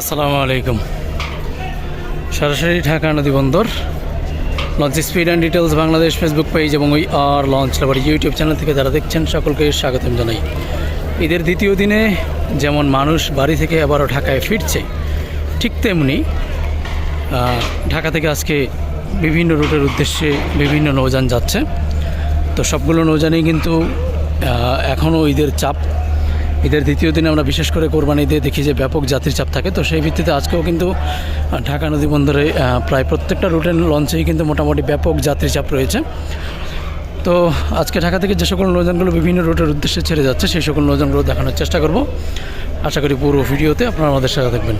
আসসালামু আলাইকুম। সরাসরি ঢাকা নদী বন্দর। Launch speed and details Bangladesh Facebook page এবং ওই আর লঞ্চ লাভার ইউটিউব চ্যানেল থেকে যারা দেখছেন, সকলকে স্বাগতম জানাই। ঈদের দ্বিতীয় দিনে যেমন মানুষ বাড়ি থেকে আবারও ঢাকায় ফিরছে, ঠিক তেমনি ঢাকা থেকে আজকে বিভিন্ন রুটের উদ্দেশ্যে বিভিন্ন নৌযান যাচ্ছে। তো সবগুলো নৌযানেই কিন্তু এখনও ঈদের চাপ। ঈদের দ্বিতীয় দিনে আমরা বিশেষ করে কোরবানি দিয়ে দেখি যে ব্যাপক যাত্রী চাপ থাকে। তো সেই ভিত্তিতে আজকেও কিন্তু ঢাকা নদী বন্দরে প্রায় প্রত্যেকটা রুটের লঞ্চেই কিন্তু মোটামুটি ব্যাপক যাত্রী চাপ রয়েছে। তো আজকে ঢাকা থেকে যে সকল নৌযানগুলো বিভিন্ন রুটের উদ্দেশ্যে ছেড়ে যাচ্ছে, সেই সকল নৌযানগুলো দেখানোর চেষ্টা করব। আশা করি পুরো ভিডিওতে আপনারা আমাদের সাথে থাকবেন।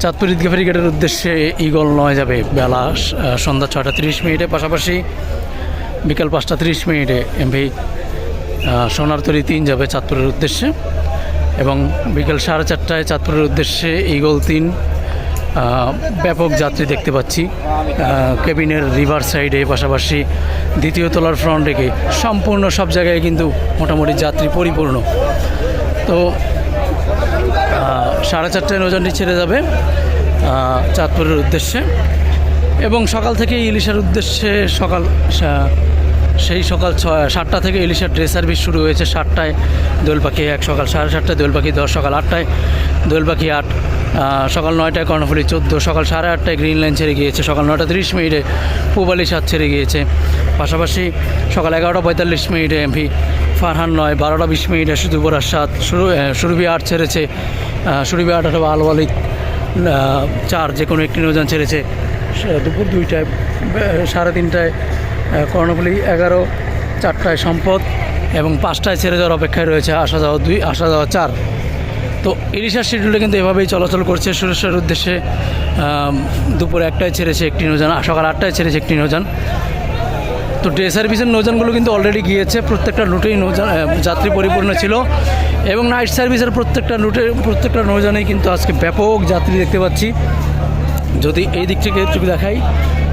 চাঁদপুর ঈদগাহ ফেরিঘাটের উদ্দেশ্যে ইগল নয় যাবে বেলা সন্ধ্যা ছটা তিরিশ মিনিটে। পাশাপাশি বিকাল পাঁচটা তিরিশ মিনিটে এমভি সোনার তরি তিন যাবে চাঁদপুরের উদ্দেশ্যে এবং বিকেল সাড়ে চারটায় চাঁদপুরের উদ্দেশ্যে ইগল তিন ব্যাপক যাত্রী দেখতে পাচ্ছি। কেবিনের রিভার সাইডে পাশাপাশি দ্বিতীয় তলার ফ্রন্ট রেখে সম্পূর্ণ সব জায়গায় কিন্তু মোটামুটি যাত্রী পরিপূর্ণ। তো সাড়ে চারটায় নৌযানটি ছেড়ে যাবে চাঁদপুরের উদ্দেশ্যে। এবং সকাল থেকে ইলিশের উদ্দেশ্যে সকাল সেই সকাল সাতটা থেকে ইলিশের ড্রেস সার্ভিস শুরু হয়েছে সাতটায়। দোয়েল পাখি এক, সকাল সাড়ে সাতটায় দোয়েল পাখি দশ, সকাল আটটায়। দোয়েল পাখি আট সকাল নয়টায় কর্ণফুলি চোদ্দ, সকাল সাড়ে আটটায় গ্রিন লাইন ছেড়ে গিয়েছে, সকাল নটা তিরিশ মিনিটে পুবালি সাত ছেড়ে গিয়েছে। পাশাপাশি সকাল এগারোটা পঁয়তাল্লিশ মিনিটে এমভি ফারহান নয়, বারোটা বিশ মিনিটে সুদুপুরার সাত শুরু সুরভি আট ছেড়েছে সুরভি আট অথবা আলওয়ালি চার যে কোনো একটি নৌযান ছেড়েছে। দুপুর দুইটায় সাড়ে তিনটায় কর্ণফুলি এগারো চারটায় সম্পদ এবং পাঁচটায় ছেড়ে যাওয়ার অপেক্ষায় রয়েছে আসা যাওয়া দুই আসা যাওয়া চার। তো ইলিশার শিডিউলটা কিন্তু এভাবেই চলাচল করছে। সুরেশ্বরের উদ্দেশ্যে দুপুর একটায় ছেড়েছে একটি নৌযান সকাল আটটায় ছেড়েছে একটি নৌজান তো ডে সার্ভিসের নৌযানগুলো কিন্তু অলরেডি গিয়েছে। প্রত্যেকটা রুটেই নৌযান আহ, যাত্রী পরিপূর্ণ ছিল এবং নাইট সার্ভিসের প্রত্যেকটা রুটে প্রত্যেকটা নৌজানেই কিন্তু আজকে ব্যাপক যাত্রী দেখতে পাচ্ছি। যদি এই দিক থেকে একটু দেখাই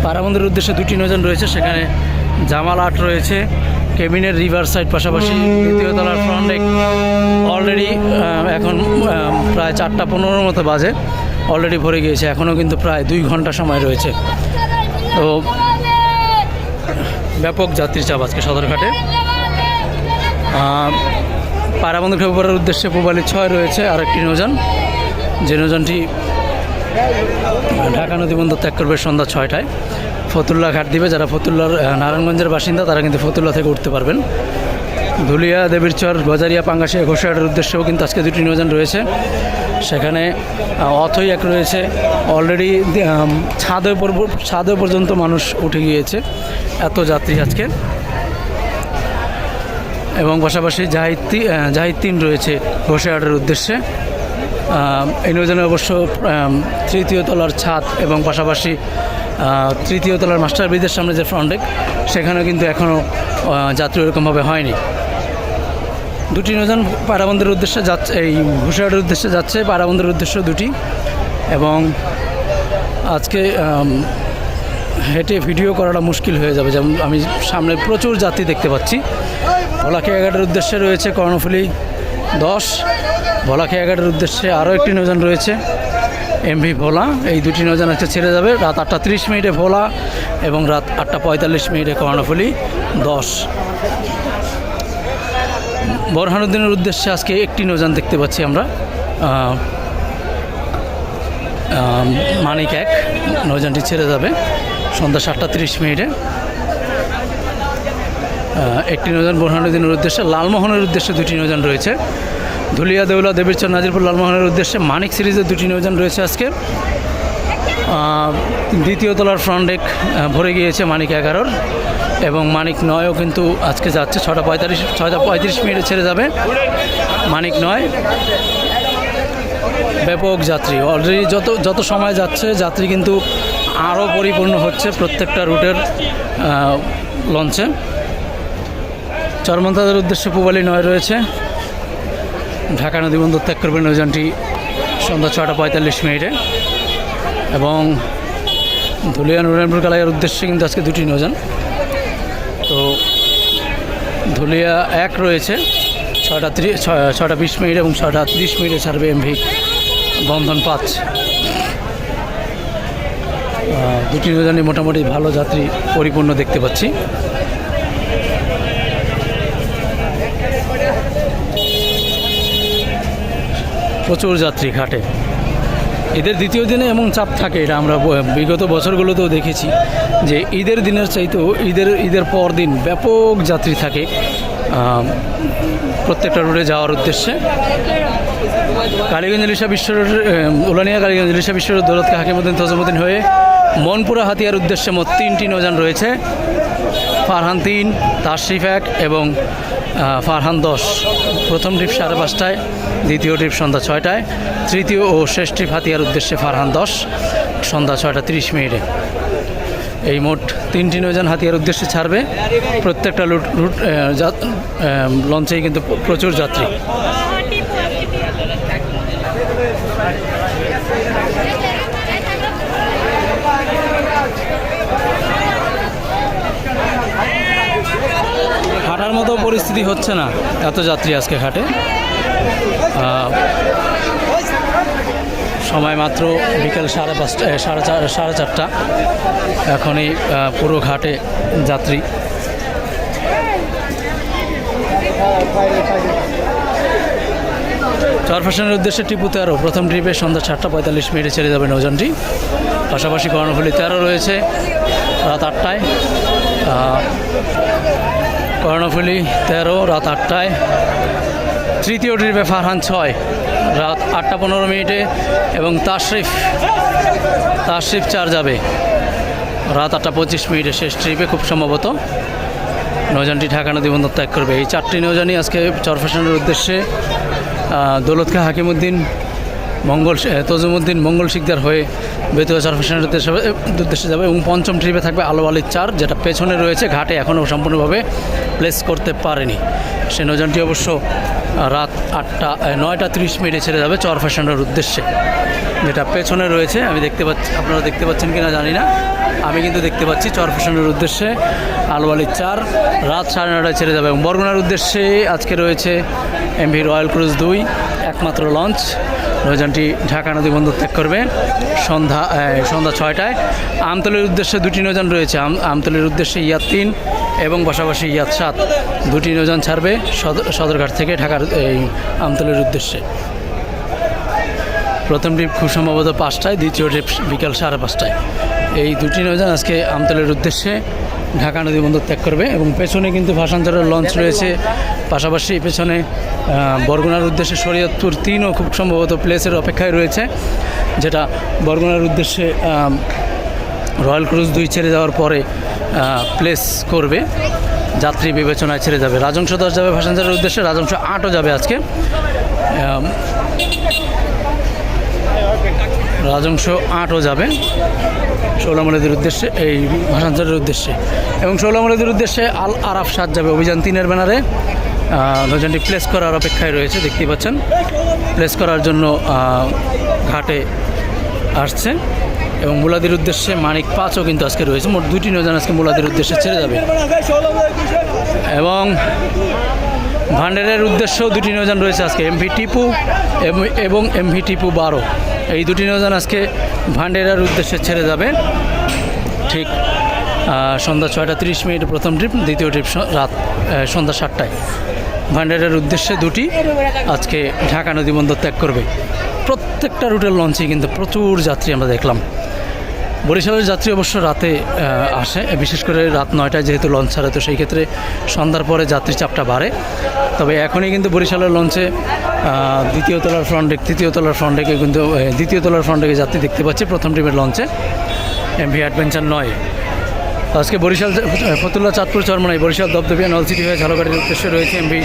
পারাবন্দের উদ্দেশ্যে দুটি নৌযান রয়েছে, সেখানে জামাল আট রয়েছে, কেবিনের রিভার সাইড পাশাপাশি দ্বিতীয় তলার ফ্রন্ট ডেক অলরেডি এখন প্রায় চারটা পনেরোর মতো বাজে অলরেডি ভরে গিয়েছে, এখনও কিন্তু প্রায় দুই ঘণ্টা সময় রয়েছে। তো ব্যাপক যাত্রী চাপ আজকে সদরঘাটে। পারাবন্ধ ফেব্রুয়ারির উদ্দেশ্যে পুবালি ছয় রয়েছে আর একটি যে নৌযানটি ঢাকা নদী বন্দর ত্যাগ করবে সন্ধ্যা ছয়টায়। ফতুল্লা ঘাট দিবে, যারা ফতুল্লার নারায়ণগঞ্জের বাসিন্দা, তারা কিন্তু ফতুল্লা থেকে উঠতে পারবেন। ধুলিয়া, দেবীরচর গজারিয়া পাঙ্গাসিয়া ঘোষাহাটের উদ্দেশ্যেও কিন্তু আজকে দুটি নৌযান রয়েছে। সেখানে অথই এক রয়েছে। অলরেডি ছাদে ছাদে পর্যন্ত মানুষ উঠে গিয়েছে। এত যাত্রী আজকে। এবং পাশাপাশি জাহিদ জাহিদ তিন রয়েছে ঘোষাহাটের উদ্দেশ্যে। এই নৌযানে অবশ্য তৃতীয় তলার ছাদ এবং পাশাপাশি তৃতীয় তলার মাস্টার ব্রিজের সামনে যে ফ্রন্ট ডেক সেখানেও কিন্তু এখনও যাত্রী ওরকমভাবে হয়নি। দুটি নৌযান পারাবন্দের উদ্দেশ্যে যাচ্ছে, এই ঘোষাহাটের উদ্দেশ্যে যাচ্ছে পারাবন্দের উদ্দেশ্য দুটি এবং আজকে হেঁটে ভিডিও করাটা মুশকিল হয়ে যাবে। যেমন আমি সামনে প্রচুর যাত্রী দেখতে পাচ্ছি। ভোলাখিয়াঘাটের উদ্দেশ্যে রয়েছে কর্ণফুলি দশ ভোলাখিয়াঘাটের উদ্দেশ্যে আরও একটি নৌযান রয়েছে, এমভি ভোলা। এই দুটি নৌযান আজকে ছেড়ে যাবে। রাত আটটা তিরিশ মিনিটে ভোলা এবং রাত আটটা পঁয়তাল্লিশ মিনিটে কর্ণফুলি দশ। বোরহানুদ্দিনের উদ্দেশ্যে আজকে একটি নৌযান দেখতে পাচ্ছি আমরা। মানিক এক, নৌযানটি ছেড়ে যাবে সন্ধ্যা সাতটা তিরিশ মিনিটে। একটি নৌযান বোরহানুদ্দিনের উদ্দেশ্যে, লালমোহনের উদ্দেশ্যে দুটি নৌযান রয়েছে। ধুলিয়া দেউলা দেবীরচর নাজিরপুর লালমোহনের উদ্দেশ্যে মানিক সিরিজের দুটি নৌযান রয়েছে আজকে। দ্বিতীয় তলার ফ্রন্ট ডেক ভরে গিয়েছে মানিক এগারোর এবং মানিক নয়ও কিন্তু আজকে যাচ্ছে ছটা পঁয়তাল্লিশ, ছয়টা পঁয়ত্রিশ মিনিটে ছেড়ে যাবে মানিক নয়। ব্যাপক যাত্রী। অলরেডি যত যত সময় যাচ্ছে, যাত্রী কিন্তু আরও পরিপূর্ণ হচ্ছে প্রত্যেকটা রুটের লঞ্চে চরমন্তাদের উদ্দেশ্যে পুবালি নয় রয়েছে। ঢাকা নদী বন্দর ত্যাগ করবে নৌযানটি সন্ধ্যা ছটা পঁয়তাল্লিশ মিনিটে। এবং ধুলিয়া নুরানপুর কালাইয়ের উদ্দেশ্যে কিন্তু আজকে দুটি নৌযান। তো ধুলিয়া এক রয়েছে ছটা ত্রিশ ছটা বিশ মিনিট এবং ছটা তিরিশ মিনিটে ছাড়বে এমভি বন্ধন পাঁচ। দুটি নৌযানই মোটামুটি ভালো যাত্রী পরিপূর্ণ দেখতে পাচ্ছি। প্রচুর যাত্রী ঘাটে। ঈদের দ্বিতীয় দিনে এমন চাপ থাকে এটা আমরা বিগত বছরগুলোতেও দেখেছি যে ঈদের দিনের চাইতেও ঈদের ঈদের পর দিন ব্যাপক যাত্রী থাকে প্রত্যেকটা রুটে যাওয়ার উদ্দেশ্যে। কালীগঞ্জ ইলিশা বিশ্ব আহ, উলানিয়া কালীগঞ্জ ইলিশা বিশ্ব রোড দৌলতকা হাকিমুদ্দিন তজমুদ্দিন হয়ে মনপুরা হাতিয়ার উদ্দেশ্যে মোট তিনটি নৌযান রয়েছে। ফারহান তিন তাশরিফ এক এবং ফারহান দশ। প্রথম ট্রিপ সাড়ে পাঁচটায়, দ্বিতীয় ট্রিপ সন্ধ্যা ছয়টায়, তৃতীয় ও শেষ ট্রিপ হাতিয়ার উদ্দেশ্যে ফারহান দশ, সন্ধ্যা ছয়টা তিরিশ মিনিটে। এই মোট তিনটি নৌযান হাতিয়ার উদ্দেশ্যে ছাড়বে। প্রত্যেকটা লুট লঞ্চেই কিন্তু প্রচুর যাত্রী। হাঁটার মতো পরিস্থিতি হচ্ছে না। এত যাত্রী আজকে ঘাটে। সময় মাত্র বিকেল সাড়ে পাঁচটা সাড়ে চার সাড়ে চারটা। এখনই পুরো ঘাটে যাত্রী। চরফ্যাশনের উদ্দেশ্যে টিপু তেরো। প্রথম ট্রিপে সন্ধ্যা সাতটা পঁয়তাল্লিশ মিনিটে ছেড়ে যাবে নৌযানটি। পাশাপাশি কর্ণফুলি তেরো রয়েছে রাত আটটায়। কর্ণফুলি তেরো রাত আটটায়। তৃতীয় ট্রিপে ফারহান ছয় রাত আটটা পনেরো মিনিটে এবং তাশরিফ তাশরিফ চার যাবে। রাত আটটা পঁচিশ মিনিটে শেষ ট্রিপে খুব সম্ভবত। নৌযানটি ঢাকা নদী বন্দর ত্যাগ করবে। এই চারটি নৌযানই আজকে চরফ্যাশনের উদ্দেশ্যে আহ, দৌলত খা হাকিমুদ্দিন মঙ্গল তজুমুদ্দিন মঙ্গল শিকদার হয়ে বেতুয়া চরফ্যাশনের উদ্দেশ্যে উদ্দেশ্যে যাবে এবং পঞ্চম ট্রিপে থাকবে আলো আলির চার, যেটা পেছনে রয়েছে, ঘাটে এখনও সম্পূর্ণভাবে প্লেস করতে পারেনি। সে নৌযানটি অবশ্য রাত আটটা নয়টা তিরিশ মিনিটে ছেড়ে যাবে চরফ্যাশনের উদ্দেশ্যে। যেটা পেছনে রয়েছে, আমি দেখতে পাচ্ছি আপনারা দেখতে পাচ্ছেন কি না জানি না। আমি কিন্তু দেখতে পাচ্ছি চরফ্যাশনের উদ্দেশ্যে আলওয়ালির চার, রাত সাড়ে নটায় ছেড়ে যাবে এবং বরগুনার উদ্দেশ্যে আজকে রয়েছে এমভি রয়্যাল ক্রুজ দুই, একমাত্র লঞ্চ। নৌযানটি ঢাকা নদী বন্দর ত্যাগ করবে। সন্ধ্যা সন্ধ্যা ছয়টায়। আমতলের উদ্দেশ্যে দুটি নৌযান রয়েছে। আম, আমতলের উদ্দেশ্যে ইয়াত তিন এবং পাশাপাশি ইয়াত সাত। দুটি নৌযান ছাড়বে সদর সদরঘাট থেকে ঢাকার, এই, আমতলের উদ্দেশ্যে। প্রথম ট্রিপ খুব সম্ভবত পাঁচটায়, দ্বিতীয় ট্রিপ বিকাল সাড়ে পাঁচটায়। এই দুটি নৌযান আজকে আমতলের উদ্দেশ্যে ঢাকা নদী বন্দর ত্যাগ করবে এবং পেছনে কিন্তু ভাষান্তরের লঞ্চ রয়েছে। পাশাপাশি পেছনে বরগুনার উদ্দেশ্যে শরীয়তপুর তিনও খুব সম্ভবত প্লেসের অপেক্ষায় রয়েছে, যেটা বরগুনার উদ্দেশ্যে রয়্যাল ক্রুজ দুই ছেড়ে যাওয়ার পরে প্লেস করবে। যাত্রী বিবেচনায় ছেড়ে যাবে। রাজংশ দশ যাবে ভাষান্তরের উদ্দেশ্যে, রাজংশ আটও যাবে আজকে। রাজংশ আটও যাবে ষোলামলেদের উদ্দেশ্যে এই ভাষান্তরের উদ্দেশ্যে। এবং ষোলামলেদের উদ্দেশ্যে আল আরাফ সাত যাবে অভিযান তিনের ব্যানারে। আহ, নৌযানটি প্লেস করার অপেক্ষায় রয়েছে দেখতেই পাচ্ছেন। প্লেস করার জন্য ঘাটে আসছে। এবং মুলাদির উদ্দেশ্যে মানিক পাঁচও কিন্তু আজকে রয়েছে। মোট দুটি নৌযান আজকে মুলাদির উদ্দেশ্যে ছেড়ে যাবে। এবং ভান্ডারের উদ্দেশ্যেও দুটি নৌযান রয়েছে আজকে এমভি টিপু এবং- এমভি টিপু বারো। এই দুটি নৌযান আজকে ভান্ডারের উদ্দেশ্যে ছেড়ে যাবে। ঠিক সন্ধ্যা ছয়টা তিরিশ মিনিটে প্রথম ট্রিপ, দ্বিতীয় ট্রিপ রাত সন্ধ্যা সাতটায়। ভান্ডারের উদ্দেশ্যে দুটি আজকে ঢাকা নদী বন্দর ত্যাগ করবে। প্রত্যেকটা রুটের লঞ্চে কিন্তু প্রচুর যাত্রী আমরা দেখলাম। বরিশালের যাত্রী অবশ্য রাতে আসে। বিশেষ করে রাত নয়টায় যেহেতু লঞ্চ ছাড়ে, তো সেই ক্ষেত্রে সন্ধ্যার পরে যাত্রী চাপটা বাড়ে। তবে এখনই কিন্তু বরিশালের লঞ্চে দ্বিতীয় তলার ফ্রন্ট ডেক তৃতীয় তলার ফ্রন্ট ডেকে কিন্তু দ্বিতীয় তলার ফ্রন্ট ডেকে যাত্রী দেখতে পাচ্ছি প্রথম টিমের লঞ্চে এমভি অ্যাডভেঞ্চার নয়। আজকে বরিশাল ফতুল্লা চাঁদপুর চরমনাই, বরিশাল দপদপিয়া নলসিটি হয়ে ঝালকাঠির উদ্দেশ্যে রয়েছে এমভি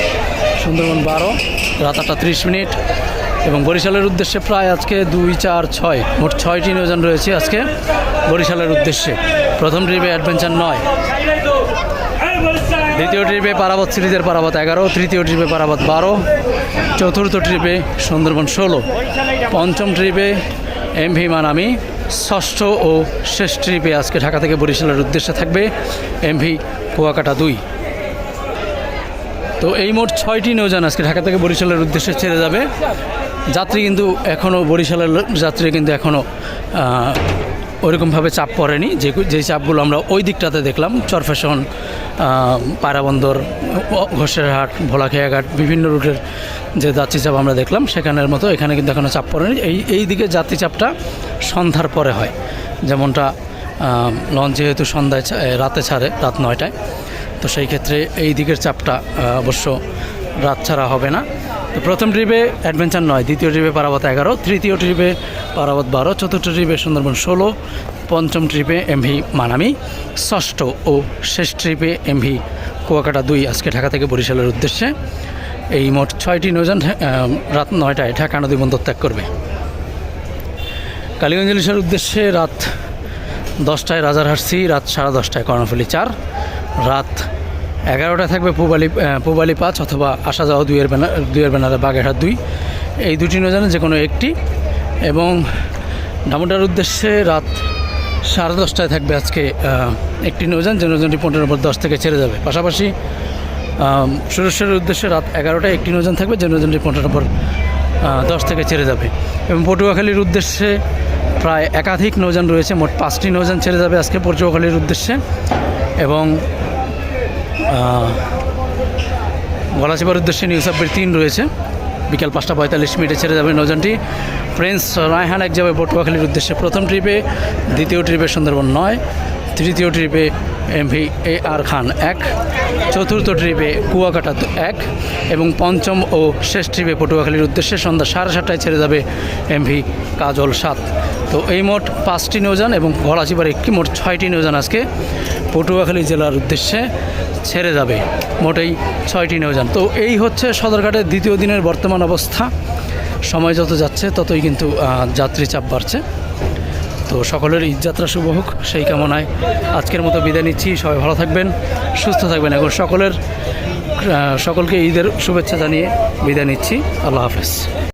সুন্দরবন বারো। রাত আটটা মিনিট। এবং বরিশালের উদ্দেশ্যে প্রায় আজকে দুই, চার, ছয়, মোট ছয়টি নৌযান রয়েছে আজকে বরিশালের উদ্দেশ্যে। প্রথম ট্রিপে অ্যাডভেঞ্চার নয়। দ্বিতীয় ট্রিপে পারাবত সিরিজের পারাবত এগারো, তৃতীয় ট্রিপে পারাবত বারো, চতুর্থ ট্রিপে সুন্দরবন ষোলো, পঞ্চম ট্রিপে এমভি মানামি, ষষ্ঠ ও শেষ ট্রিপে আজকে ঢাকা থেকে বরিশালের উদ্দেশ্যে থাকবে এমভি কুয়াকাটা দুই। তো এই মোট ছয়টি নৌযান আজকে ঢাকা থেকে বরিশালের উদ্দেশ্যে ছেড়ে যাবে। যাত্রী কিন্তু এখনও, বরিশালের যাত্রী কিন্তু এখনও ওরকমভাবে চাপ পড়েনি। যে যে চাপগুলো আমরা ওই দিকটাতে দেখলাম চরফ্যাশন পায়রাবন্দর ঘোষেরহাট, ভোলাখিয়াঘাট, বিভিন্ন রুটের যে যাত্রী চাপ আমরা দেখলাম, সেখানের মতো এখানে কিন্তু এখনও চাপ পড়েনি। এই এই দিকে যাত্রী চাপটা সন্ধ্যার পরে হয়। যেমনটা লঞ্চ যেহেতু সন্ধ্যায় রাতে ছাড়ে, রাত নয়টায়। তো সেই ক্ষেত্রে এই দিকের চাপটা অবশ্য রাত ছাড়া হবে না। তো প্রথম ট্রিপে অ্যাডভেঞ্চার নয়, দ্বিতীয় ট্রিপে পারাবত এগারো, তৃতীয় ট্রিপে পারাবত বারো, চতুর্থ ট্রিপে সুন্দরবন ষোলো, পঞ্চম ট্রিপে এমভি মানামি, ষষ্ঠ ও শেষ ট্রিপে এমভি কুয়াকাটা দুই আজকে ঢাকা থেকে বরিশালের উদ্দেশ্যে। এই মোট ছয়টি নৌযান রাত নয়টায় ঢাকা নদী বন্দর ত্যাগ করবে। কালীগঞ্জ ইলিশের উদ্দেশ্যে রাত দশটায় রাজারহাটসি রাত সাড়ে দশটায় কর্ণফুলি চার, রাত এগারোটায় থাকবে পূবালি পূবালি পাঁচ অথবা আসা যাওয়া দুইয়ের ব্যানার দুইয়ের ব্যানারে বাগেরহাট দুই। এই দুটি নৌজানে যে কোনো একটি। এবং ডামুডার উদ্দেশ্যে রাত সাড়ে দশটায় থাকবে আজকে একটি নৌযান যে নৌযানটি পনেরো নম্বর দশ থেকে ছেড়ে যাবে। পাশাপাশি সুরেশ্বরের উদ্দেশ্যে রাত এগারোটায় একটি নৌযান থাকবে, যে নৌযানটি পনেরো নম্বর দশ থেকে ছেড়ে যাবে। এবং পটুয়াখালীর উদ্দেশ্যে প্রায় একাধিক নৌযান রয়েছে, মোট পাঁচটি নৌযান ছেড়ে যাবে আজকে পটুয়াখালীর উদ্দেশ্যে। এবং গলাচিপার উদ্দেশ্যে নিউজ সাব্বির তিন রয়েছে। বিকেল পাঁচটা পঁয়তাল্লিশ মিনিটে ছেড়ে যাবে নৌযানটি। প্রিন্স রায়হান এক যাবে পটুয়াখালীর উদ্দেশ্যে প্রথম ট্রিপে, দ্বিতীয় ট্রিপে সুন্দরবন নয়। তৃতীয় ট্রিপে এমভি এ আর খান এক, চতুর্থ ট্রিপে কুয়াকাটা এক এবং পঞ্চম ও শেষ ট্রিপে পটুয়াখালীর উদ্দেশ্যে সন্ধ্যা সাড়ে সাতটায় ছেড়ে যাবে এমভি কাজল সাত। তো এই মোট পাঁচটি নৌযান এবং গলাচিপার একটি, মোট ছয়টি নৌযান আজকে পটুয়াখালী জেলার উদ্দেশ্যে ছেড়ে যাবে মোট এই ছয়টি নৌযান তো এই হচ্ছে সদরঘাটের দ্বিতীয় দিনের বর্তমান অবস্থা। সময় যত যাচ্ছে ততই কিন্তু যাত্রী চাপ বাড়ছে। তো সকলের ঈদযাত্রা শুভ হোক, সেই কামনায় আজকের মতো বিদায় নিচ্ছি। সবাই ভালো থাকবেন, সুস্থ থাকবেন। এখন সকলের সকলকে ঈদের শুভেচ্ছা জানিয়ে বিদায় নিচ্ছি। আল্লাহ হাফেজ।